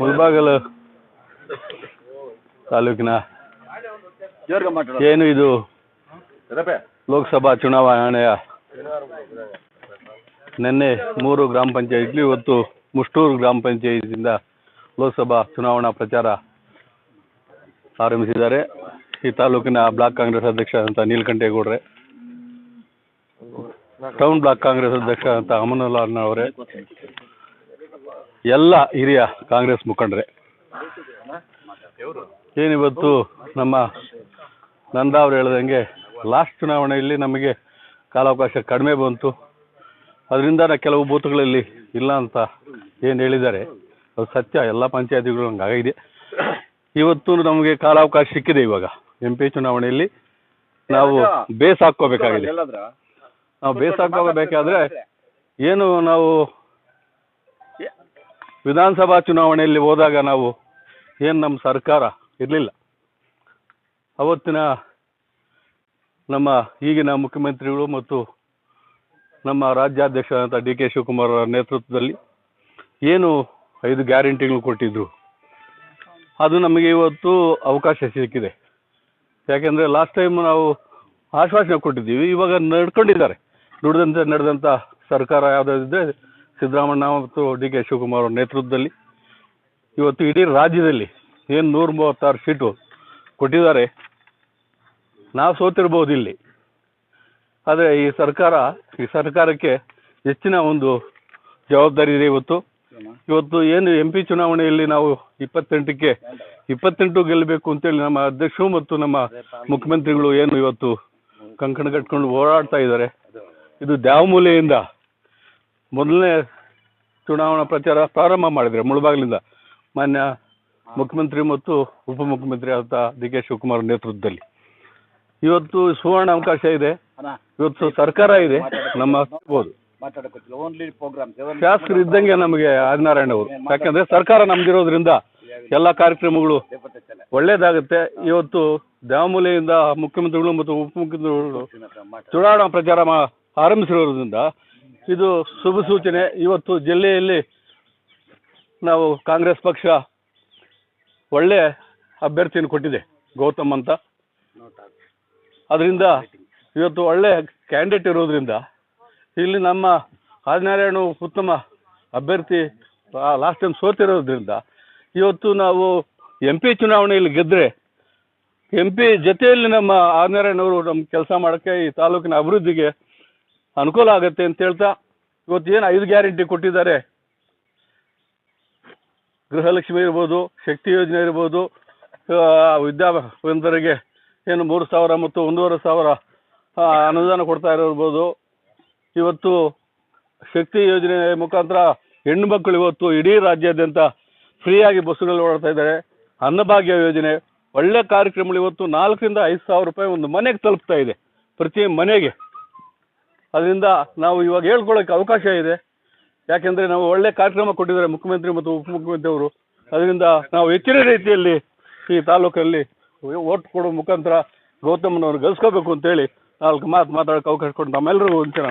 ಮುಳಬಾಗಲು ತಾಲೂಕಿನ ಜೋರ್ಗೆ ಮಾತಾಡೋ ಏನು ಇದು? ಲೋಕಸಭಾ ಚುನಾವಣೆಯ ನಿನ್ನೆ ಮೂರು ಗ್ರಾಮ ಪಂಚಾಯತ್ಲಿ ಇವತ್ತು ಮುಷ್ಟೂರು ಗ್ರಾಮ ಪಂಚಾಯತಿಯಿಂದ ಲೋಕಸಭಾ ಚುನಾವಣಾ ಪ್ರಚಾರ ಆರಂಭಿಸಿದ್ದಾರೆ. ಈ ತಾಲೂಕಿನ ಬ್ಲಾಕ್ ಕಾಂಗ್ರೆಸ್ ಅಧ್ಯಕ್ಷ ಅಂತ ನೀಲಕಂಠೇಗೌಡ್ರೆ ಟೌನ್ ಬ್ಲಾಕ್ ಕಾಂಗ್ರೆಸ್ ಅಧ್ಯಕ್ಷ ಅಂತ ಅಮನುಲ್ಲಾನವರೇ ಎಲ್ಲ ಹಿರಿಯ ಕಾಂಗ್ರೆಸ್ ಮುಖಂಡರೇ. ಏನಿವತ್ತು ನಮ್ಮ ನಂದ ಅವ್ರು ಹೇಳ್ದಂಗೆ ಲಾಸ್ಟ್ ಚುನಾವಣೆಯಲ್ಲಿ ನಮಗೆ ಕಾಲಾವಕಾಶ ಕಡಿಮೆ ಬಂತು. ಅದರಿಂದ ಕೆಲವು ಬೂತ್ಗಳಲ್ಲಿ ಇಲ್ಲ ಅಂತ ಏನು ಹೇಳಿದ್ದಾರೆ. ಅದು ಸತ್ಯ ಎಲ್ಲ ಪಂಚಾಯತಿಗಳು ಆಗಿದೆ. ಇವತ್ತು ನಮಗೆ ಕಾಲಾವಕಾಶ ಸಿಕ್ಕಿದೆ ಇವಾಗ. ಎಂ ಪಿ ಚುನಾವಣೆಯಲ್ಲಿ ನಾವು ಬೇಸ್ ಹಾಕ್ಕೋಬೇಕಾಗಿದೆ ನಾವು ಬೇಸ್ ಹಾಕೋಬೇಕಾದ್ರೆ ಏನು ನಾವು ವಿಧಾನಸಭಾ ಚುನಾವಣೆಯಲ್ಲಿ ಹೋದಾಗ ನಾವು ಏನು ನಮ್ಮ ಸರ್ಕಾರ ಇರಲಿಲ್ಲ. ಅವತ್ತಿನ ನಮ್ಮ ಈಗಿನ ಮುಖ್ಯಮಂತ್ರಿಗಳು ಮತ್ತು ನಮ್ಮ ರಾಜ್ಯಾಧ್ಯಕ್ಷರಾದಂಥ ಡಿ ಕೆ ಶಿವಕುಮಾರ್ ಅವರ ನೇತೃತ್ವದಲ್ಲಿ ಏನು ಐದು ಗ್ಯಾರಂಟಿಗಳು ಕೊಟ್ಟಿದ್ದರು ಅದು ನಮಗೆ ಇವತ್ತು ಅವಕಾಶ ಸಿಕ್ಕಿದೆ. ಯಾಕೆಂದರೆ ಲಾಸ್ಟ್ ಟೈಮ್ ನಾವು ಆಶ್ವಾಸನೆ ಕೊಟ್ಟಿದ್ದೀವಿ. ಇವಾಗ ನಡ್ಕೊಂಡಿದ್ದಾರೆ. ದುಡ್ದಂತೆ ನಡೆದಂಥ ಸರ್ಕಾರ ಯಾವುದಾದ್ರೆ ಸಿದ್ದರಾಮಣ್ಣ ಮತ್ತು ಡಿ ಕೆ ಶಿವಕುಮಾರ್ ಅವರ ನೇತೃತ್ವದಲ್ಲಿ ಇವತ್ತು ಇಡೀ ರಾಜ್ಯದಲ್ಲಿ ಏನು ನೂರ ಮೂವತ್ತಾರು ಸೀಟು ಕೊಟ್ಟಿದ್ದಾರೆ. ನಾವು ಸೋತಿರ್ಬೋದು ಇಲ್ಲಿ. ಆದರೆ ಈ ಸರ್ಕಾರ, ಈ ಸರ್ಕಾರಕ್ಕೆ ಹೆಚ್ಚಿನ ಒಂದು ಜವಾಬ್ದಾರಿ ಇದೆ ಇವತ್ತು. ಇವತ್ತು ಏನು ಎಂ ಪಿ ಚುನಾವಣೆಯಲ್ಲಿ ನಾವು ಇಪ್ಪತ್ತೆಂಟಕ್ಕೆ, ಇಪ್ಪತ್ತೆಂಟು ಗೆಲ್ಲಬೇಕು ಅಂತೇಳಿ ನಮ್ಮ ಅಧ್ಯಕ್ಷರು ಮತ್ತು ನಮ್ಮ ಮುಖ್ಯಮಂತ್ರಿಗಳು ಏನು ಇವತ್ತು ಕಂಕಣ ಕಟ್ಕೊಂಡು ಓಡಾಡ್ತಾ ಇದ್ದಾರೆ. ಇದು ದ್ಯಾವಮೂಲೆಯಿಂದ ಮೊದಲನೇ ಚುನಾವಣಾ ಪ್ರಚಾರ ಪ್ರಾರಂಭ ಮಾಡಿದ್ರೆ ಮುಳಬಾಗಿಲಿಂದ. ಮಾನ್ಯ ಮುಖ್ಯಮಂತ್ರಿ ಮತ್ತು ಉಪಮುಖ್ಯಮಂತ್ರಿ ಆದ ಡಿ ಕೆ ಶಿವಕುಮಾರ್ ನೇತೃತ್ವದಲ್ಲಿ. ಇವತ್ತು ಸುವರ್ಣ ಅವಕಾಶ ಇದೆ. ಇವತ್ತು ಸರ್ಕಾರ ಇದೆ. ನಮ್ಮ ಶಾಸಕರು ಇದ್ದಂಗೆ ನಮಗೆ ಆದಿನಾರಾಯಣ ಅವರು. ಯಾಕಂದ್ರೆ ಸರ್ಕಾರ ನಮ್ದಿರೋದ್ರಿಂದ ಎಲ್ಲ ಕಾರ್ಯಕ್ರಮಗಳು ಒಳ್ಳೇದಾಗುತ್ತೆ. ಇವತ್ತು ದೇವಮೂಲೆಯಿಂದ ಮುಖ್ಯಮಂತ್ರಿಗಳು ಮತ್ತು ಉಪಮುಖ್ಯಮಂತ್ರಿಗಳು ಚುನಾವಣಾ ಪ್ರಚಾರ ಆರಂಭಿಸಿರೋದ್ರಿಂದ ಇದು ಶುಭ ಸೂಚನೆ. ಇವತ್ತು ಜಿಲ್ಲೆಯಲ್ಲಿ ನಾವು ಕಾಂಗ್ರೆಸ್ ಪಕ್ಷ ಒಳ್ಳೆ ಅಭ್ಯರ್ಥಿಯನ್ನು ಕೊಟ್ಟಿದೆ, ಗೌತಮ್ ಅಂತ. ಅದರಿಂದ ಇವತ್ತು ಒಳ್ಳೆ ಕ್ಯಾಂಡಿಡೇಟ್ ಇರೋದ್ರಿಂದ ಇಲ್ಲಿ ನಮ್ಮ ಆದಿನಾರಾಯಣ ಉತ್ತಮ ಅಭ್ಯರ್ಥಿ ಲಾಸ್ಟ್ ಟೈಮ್ ಸೋತಿರೋದ್ರಿಂದ ಇವತ್ತು ನಾವು ಎಂ ಪಿ ಚುನಾವಣೆಯಲ್ಲಿ ಗೆದ್ದರೆ ಎಂ ಪಿ ಜೊತೆಯಲ್ಲಿ ನಮ್ಮ ಆದಿನಾರಾಯಣವರು ನಮ್ಮ ಕೆಲಸ ಮಾಡೋಕ್ಕೆ ಈ ತಾಲೂಕಿನ ಅಭಿವೃದ್ಧಿಗೆ ಅನುಕೂಲ ಆಗುತ್ತೆ ಅಂತ ಹೇಳ್ತಾ ಇವತ್ತು ಏನು ಐದು ಗ್ಯಾರಂಟಿ ಕೊಟ್ಟಿದ್ದಾರೆ? ಗೃಹಲಕ್ಷ್ಮಿ ಇರ್ಬೋದು, ಶಕ್ತಿ ಯೋಜನೆ ಇರ್ಬೋದು ವಿದ್ಯಾವಂತರಿಗೆ ಏನು ಮೂರು ಸಾವಿರ ಮತ್ತು ಒಂದೂವರೆ ಸಾವಿರ ಅನುದಾನ ಕೊಡ್ತಾ ಇರ್ಬೋದು ಇವತ್ತು ಶಕ್ತಿ ಯೋಜನೆ ಮುಖಾಂತರ ಹೆಣ್ಣು ಮಕ್ಕಳು ಇವತ್ತು ಇಡೀ ರಾಜ್ಯಾದ್ಯಂತ ಫ್ರೀಯಾಗಿ ಬಸ್ಸುಗಳಲ್ಲಿ ಓಡಾಡ್ತಾ ಇದ್ದಾರೆ. ಅನ್ನಭಾಗ್ಯ ಯೋಜನೆ, ಒಳ್ಳೆ ಕಾರ್ಯಕ್ರಮಗಳು ಇವತ್ತು ನಾಲ್ಕರಿಂದ ಐದು ಸಾವಿರ ರೂಪಾಯಿ ಒಂದು ಮನೆಗೆ ತಲುಪ್ತಾ ಇದೆ. ಪ್ರತಿ ಮನೆಗೆ ಅದರಿಂದ ನಾವು ಇವಾಗ ಹೇಳ್ಕೊಳ್ಳೋಕೆ ಅವಕಾಶ ಇದೆ. ಯಾಕೆಂದರೆ ನಾವು ಒಳ್ಳೆ ಕಾರ್ಯಕ್ರಮ ಕೊಟ್ಟಿದ್ದಾರೆ ಮುಖ್ಯಮಂತ್ರಿ ಮತ್ತು ಉಪಮುಖ್ಯಮಂತ್ರಿ ಅವರು. ಅದರಿಂದ ನಾವು ಹೆಚ್ಚಿನ ರೀತಿಯಲ್ಲಿ ಈ ತಾಲೂಕಲ್ಲಿ ಓಟ್ ಕೊಡೋ ಮುಖಾಂತರ ಗೌತಮ್ನವ್ರು ಗಳಿಸ್ಕೋಬೇಕು ಅಂತೇಳಿ ನಾಲ್ಕು ಮಾತು ಮಾತಾಡೋಕೆ ಅವಕಾಶ ಕೊಟ್ಟು ನಮ್ಮೆಲ್ಲರಿಗೂ ವಂಚನೆ